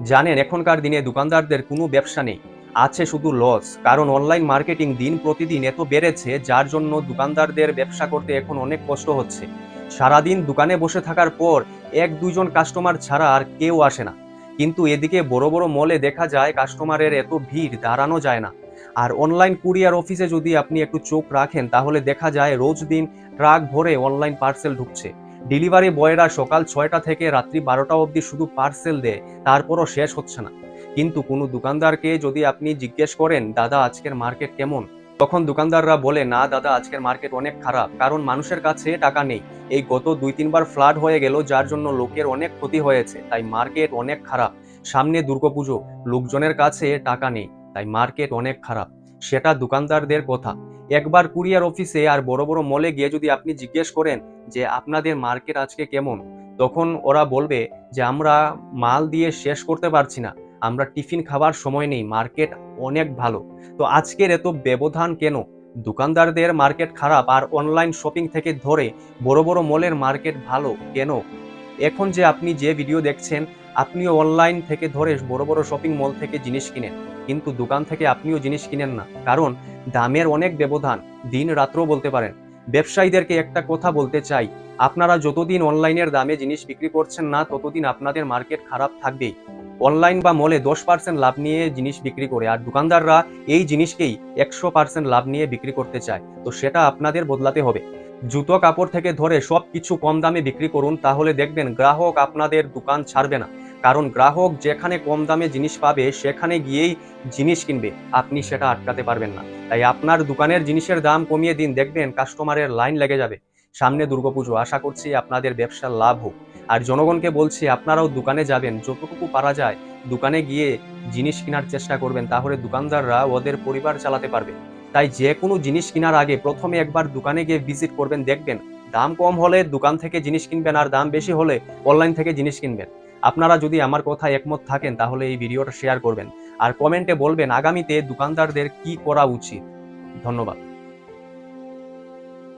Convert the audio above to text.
জানেন, এখনকার দিনে দোকানদারদের কোনো ব্যবসা নেই। আছে শুধু লস, কারণ অনলাইন মার্কেটিং দিন প্রতিদিন এত বেড়েছে, যার জন্য দোকানদারদের ব্যবসা করতে এখন অনেক কষ্ট হচ্ছে। সারাদিন দোকানে বসে থাকার পর এক দুইজন কাস্টমার ছাড়া আর কেউ আসে না। কিন্তু এদিকে বড় বড় মলে দেখা যায়, কাস্টমারের এত ভিড় দাঁড়ানো যায় না। আর অনলাইন কুরিয়ার অফিসে যদি আপনি একটু চোখ রাখেন, তাহলে দেখা যায় রোজ দিন ট্রাক ভরে অনলাইন পার্সেল ঢুকছে। ডেলিভারি বয়রা সকাল ছয়টা থেকে রাত্রি বারোটা অবধি শুধু পার্সেল দেয়, তারপরও শেষ হচ্ছে না। কিন্তু কোনো দোকানদারকে যদি আপনি জিজ্ঞেস করেন, দাদা, আজকের মার্কেট কেমন? তখন দোকানদাররা বলে, না, দাদা, আজকের মার্কেট অনেক খারাপ, কারণ মানুষের কাছে টাকা নেই। এই গত দুই তিনবার ফ্লাড হয়ে গেল, যার জন্য লোকের অনেক ক্ষতি হয়েছে, তাই মার্কেট অনেক খারাপ। সামনে দুর্গাপুজো লোকজনের কাছে টাকা নেই, তাই মার্কেট অনেক খারাপ। সেটা দোকানদারদের কথা। একবার কুরিয়ার অফিসে আর বড় বড় মলে গিয়ে যদি আপনি জিজ্ঞেস করেন যে আপনাদের মার্কেট আজকে কেমন? তখন ওরা বলবে যে, আমরা মাল দিয়ে শেষ করতে পারছি না। আমরা টিফিন খাবার সময় নেই। মার্কেট অনেক ভালো। তো আজকের এত ব্যবধান কেন? দোকানদারদের মার্কেট খারাপ আর অনলাইন শপিং থেকে ধরে বড় বড় মলের মার্কেট ভালো কেন? এখন যে আপনি যে ভিডিও দেখছেন, আপনিও অনলাইন থেকে ধরে বড় বড় শপিং মল থেকে জিনিস কিনেন। কিন্তু দোকান থেকে আপনিও জিনিস কিনেন না। কারণ দামের অনেক ব্যবধান। দিন রাত্রও বলতে পারেন। ব্যবসায়ীদেরকে একটা কথা বলতে চাই। আপনারা যতদিন অনলাইনের দামে জিনিস বিক্রি করছেন না, ততদিন আপনাদের মার্কেট খারাপ থাকবেই। অনলাইন বা মলে দশ পার্সেন্ট লাভ নিয়ে জিনিস বিক্রি করে, আর দোকানদাররা এই জিনিসকেই একশো পার্সেন্ট লাভ নিয়ে বিক্রি করতে চায়, তো সেটা আপনাদের বদলাতে হবে। জুতো কাপড় থেকে ধরে সব কিছু কম দামে বিক্রি করুন, তাহলে দেখবেন গ্রাহক আপনাদের দোকান ছাড়বে না। কারণ গ্রাহক যেখানে কম দামে জিনিস পাবে, সেখানে গিয়েই জিনিস কিনবে। আপনি সেটা আটকাতে পারবেন না। তাই আপনার দোকানের জিনিসের দাম কমিয়ে দিন, দেখবেন কাস্টমারের লাইন লেগে যাবে। সামনে দুর্গাপুজো, আশা করছি আপনাদের ব্যবসার লাভ হোক। আর জনগণকে বলছি, আপনারাও দোকানে যাবেন, যতটুকু পারা যায়, দোকানে গিয়ে জিনিস কেনার চেষ্টা করবেন, তাহলে দোকানদাররা ওদের পরিবার চালাতে পারবে। তাই যে কোনো জিনিস কেনার আগে প্রথমে একবার দোকানে গিয়ে ভিজিট করবেন, দেখবেন দাম কম হলে দোকান থেকে জিনিস কিনবেন, আর দাম বেশি হলে অনলাইন থেকে জিনিস কিনবেন। আপনারা যদি আমার কথা একমত থাকেন, তাহলে এই ভিডিওটা শেয়ার করবেন। আর কমেন্টে বলবেন, আগামীতে দোকানদারদের কি করা উচিত? ধন্যবাদ।